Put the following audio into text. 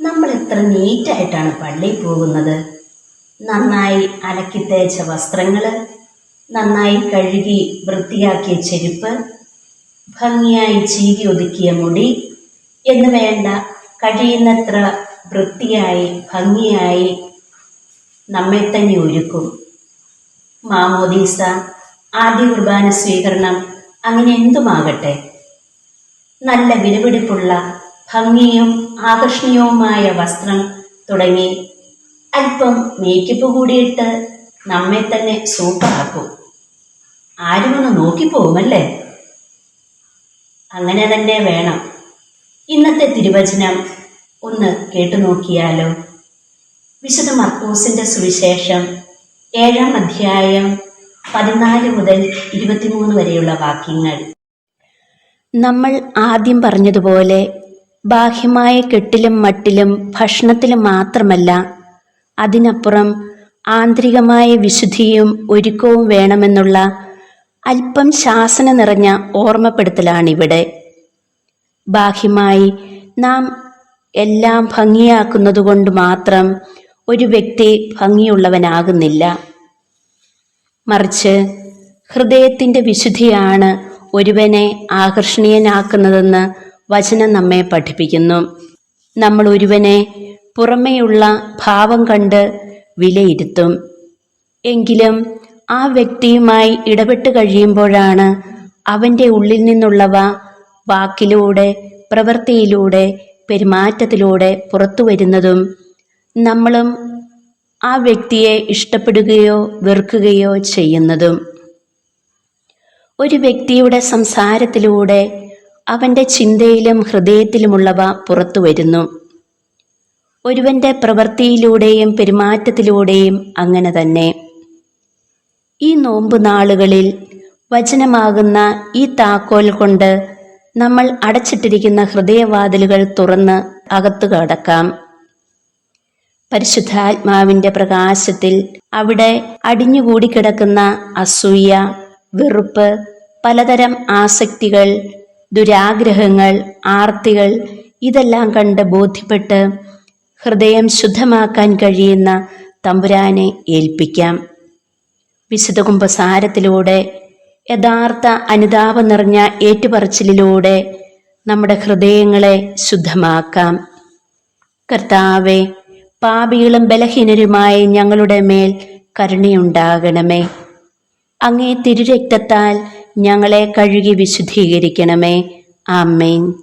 നമ്മൾ എത്ര നീറ്റായിട്ടാണ് പള്ളിയിൽ പോകുന്നത്? നന്നായി അലക്കി തേച്ച വസ്ത്രങ്ങൾ നന്നായി കഴുകി വൃത്തിയാക്കിയ ചെരുപ്പ് ഭംഗിയായി ചീകി ഒതുക്കിയ മുടി എന്ന് വേണ്ട കഴിയുന്നത്ര വൃത്തിയായി ഭംഗിയായി നമ്മെ തന്നെ ഒരുക്കും. മാമോദീസ ആദ്യ കുർബാന സ്വീകരണം അങ്ങനെ എന്തുമാകട്ടെ? നല്ല വിലപിടിപ്പുള്ള ഭംഗിയും ആകർഷണീയവുമായ വസ്ത്രം തുടങ്ങി അല്പം മേക്കപ്പ് കൂടിയിട്ട് നമ്മെ തന്നെ ആരും ഒന്ന് നോക്കിപ്പോകുമല്ലേ അങ്ങനെ തന്നെ വേണം. ഇന്നത്തെ തിരുവചനം ഒന്ന് കേട്ടു നോക്കിയാലോ? വിശുദ്ധ മർക്കൂസിന്റെ സുവിശേഷം ഏഴാം അധ്യായം പതിനാല് മുതൽ ഇരുപത്തിമൂന്ന് വരെയുള്ള വാക്യങ്ങൾ. നമ്മൾ ആദ്യം പറഞ്ഞതുപോലെ ബാഹ്യമായ കെട്ടിലും മട്ടിലും ഭക്ഷണത്തിലും മാത്രമല്ല അതിനപ്പുറം ആന്തരികമായ വിശുദ്ധിയും ഒരുക്കവും വേണമെന്നുള്ള അല്പം ശാസന നിറഞ്ഞ ഓർമ്മപ്പെടുത്തലാണിവിടെ. ബാഹ്യമായി നാം എല്ലാം ഭംഗിയാക്കുന്നതുകൊണ്ട് മാത്രം ഒരു വ്യക്തി ഭംഗിയുള്ളവനാകുന്നില്ല. മറിച്ച് ഹൃദയത്തിന്റെ വിശുദ്ധിയാണ് ഒരുവനെ ആകർഷണീയനാക്കുന്നതെന്ന് വചനം നമ്മെ പഠിപ്പിക്കുന്നു. നമ്മൾ ഒരുവനെ പുറമേയുള്ള ഭാവം കണ്ട് വിലയിരുത്തും. എങ്കിലും ആ വ്യക്തിയുമായി ഇടപെട്ട് കഴിയുമ്പോഴാണ് അവന്റെ ഉള്ളിൽ നിന്നുള്ളവ വാക്കിലൂടെ പ്രവൃത്തിയിലൂടെ പെരുമാറ്റത്തിലൂടെ പുറത്തു വരുന്നതും നമ്മളും ആ വ്യക്തിയെ ഇഷ്ടപ്പെടുകയോ വെറുക്കുകയോ ചെയ്യുന്നതും. ഒരു വ്യക്തിയുടെ സംസാരത്തിലൂടെ അവന്റെ ചിന്തയിലും ഹൃദയത്തിലുമുള്ളവ പുറത്തു വരുന്നു. ഒരുവന്റെ പ്രവൃത്തിയിലൂടെയും പെരുമാറ്റത്തിലൂടെയും അങ്ങനെ തന്നെ. ഈ നോമ്പ് നാളുകളിൽ വചനമാകുന്ന ഈ താക്കോൽ കൊണ്ട് നമ്മൾ അടച്ചിട്ടിരിക്കുന്ന ഹൃദയവാതിലുകൾ തുറന്ന് അകത്തു കടക്കാം. പരിശുദ്ധാത്മാവിന്റെ പ്രകാശത്തിൽ അവിടെ അടിഞ്ഞുകൂടിക്കിടക്കുന്ന അസൂയ വെറുപ്പ് പലതരം ആസക്തികൾ ദുരാഗ്രഹങ്ങൾ ആർത്തികൾ ഇതെല്ലാം കണ്ട് ബോധ്യപ്പെട്ട് ഹൃദയം ശുദ്ധമാക്കാൻ കഴിയുന്ന തമ്പുരാനെ ഏൽപ്പിക്കാം. വിശുദ്ധ കുംഭസാരത്തിലൂടെ യഥാർത്ഥ അനുതാപം നിറഞ്ഞ ഏറ്റുപറച്ചിലൂടെ നമ്മുടെ ഹൃദയങ്ങളെ ശുദ്ധമാക്കാം. കർത്താവെ പാപികളും ബലഹീനരുമായ ഞങ്ങളുടെ മേൽ കരുണയുണ്ടാകണമേ. അങ്ങേ തിരുരക്തത്താൽ ഞങ്ങളെ കഴുകി വിശുദ്ധീകരിക്കണമേ. ആമേൻ.